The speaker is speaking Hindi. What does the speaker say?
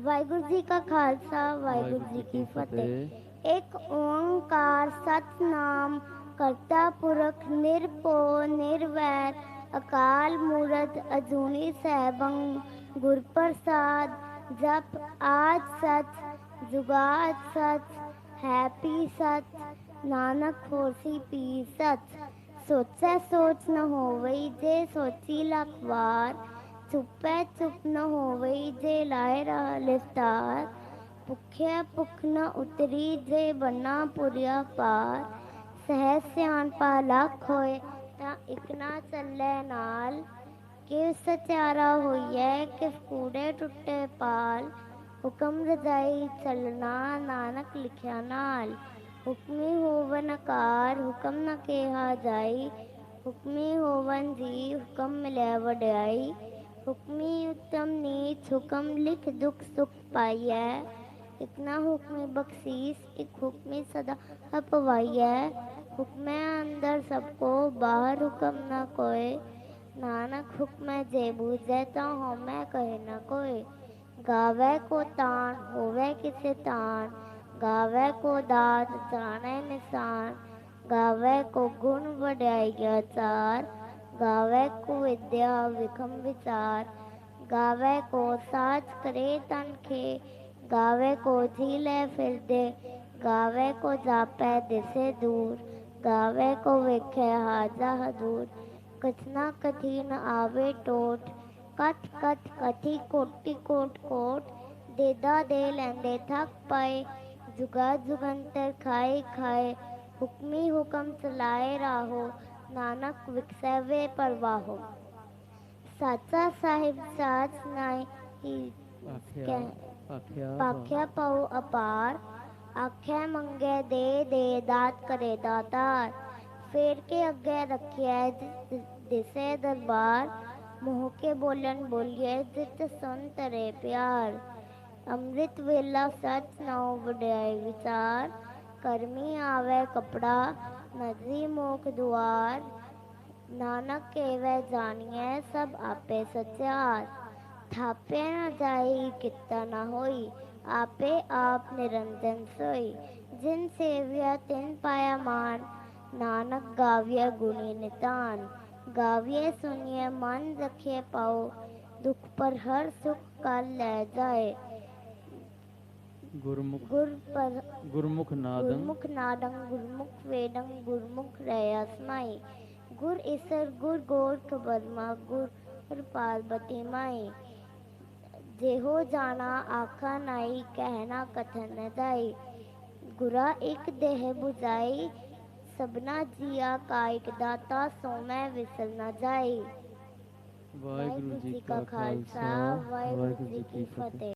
ਵਾਹਿਗੁਰੂ ਜੀ ਕਾ ਖਾਲਸਾ ਵਾਹਿਗੁਰੂ ਜੀ ਕੀ ਫਤਿਹ ਇੱਕ ਓੰਕਾਰ ਸਤਨਾਮ ਕਰਤਾ ਪੁਰਖ ਨਿਰਭਉ ਨਿਰਵੈਰ ਅਕਾਲ ਮੂਰਤ ਅਜੂਨੀ ਸੈਭੰ ਗੁਰ ਪ੍ਰਸਾਦ ਜਪ ਆਦ ਸਚ ਜੁਗਾਦ ਸਚ ਹੈਪੀ ਸਚ ਨਾਨਕ ਹੋਸੀ ਪੀ ਸਚ ਸੋਚੈ ਸੋਚ ਨ ਹੋਵਈ ਜੇ ਸੋਚੀ ਲੱਖ चुपे चुप न होवई जे लाए रहा लिफ्तार। भुखे भुख न उतरी जे बना पुरिया पार। सहज सियान पाला खोए ता इकना चले नाल। किस चारा सचारा होइए किस कूड़े टुटे पाल। हुक्म रजाई चलना नानक लिखिया नाल। हुक्मी होवन कार हुक्म न कहा जाई। हुक्मी होवन जी हुक्म मिले वड्याई। हुक्मी उत्तम नीच हुक्म लिख दुख सुख पाइय। इतना हुक्म बख्शीस एक हुक्म सदा अपवाइय। हुक्म अंदर सबको, बाहर हुक्म न कोई नानक हुक्म जेबू तो हो मैं कहे न कोई गावे को तान, होवे किसे तान। गावे को दात, जाने निशान। गावे को गुण बढ़ाई गया चार। गावे को विद्या विखम विचार। गावे को साज करे तन खे। गावे को झीले फिर दे। गावे को जापे दिसे दूर। गावे को विखे हाजा हजूर। हदूर कथी कठिन आवे टोट। कट कट कथी कोटि कोट कोट। देदा दे लेंदे थक पाए। जुगा जुगंतर खाए खाए। हुक्मी हुक्म चलाए राहो। नानक विकसावे परवाहो સાચા સાહેબ સાચ નાય पाख्या પૌ अपार આખ્યા मंगे दे दे दात करे दातार। फेर के અગે રખ્યા दिसे दरबार मुह के बोलन बोलिए जित सुन तरे प्यार। अमृत वेला सच नौ बढ़िया विचार कर्मी आवे कपड़ा नजीमो दुआर नानक के वह जानिए सब आपे सचार थापे न जाई कितना न होई, आपे आप निरंजन सोई। जिन सेविया, तिन पाया मान। नानक गाव्य गुणी नितान। गाव्य सुनिए, मन रखे पाओ। दुख पर हर सुख का ले जाए। ਗੁਰਮੁਖ ਗੁਰ ਪਰ ਗੁਰਮੁਖ ਨਾਦੰ। ਗੁਰਮੁਖ ਨਾਦੰ ਗੁਰਮੁਖ ਵੇਦੰ ਗੁਰਮੁਖ ਰਹਿ ਸਮਾਈ ਗੁਰ ਈਸਰ ਗੁਰ ਗੋਰਖ ਬਰਮਾ ਗੁਰ ਪਾਰਬਤੀ ਮਾਈ ਜਿਹੋ ਜਾਣਾ ਆਖਾ ਨਾਈ ਕਹਿਣਾ ਕਥਨ ਜਾਈ ਗੁਰਾ ਇੱਕ ਦੇਹ 부ਜਾਈ ਸਭਨਾ ਜੀਆ ਕਾਇਕ ਦਾਤਾ ਸੋਮੈ ਵਿਸਲ ਨ ਜਾਈ ਵਾਹਿਗੁਰੂ ਜੀ ਕਾ ਖਾਲਸਾ ਵਾਹਿਗੁਰੂ ਜੀ ਕੀ ਫਤਿਹ।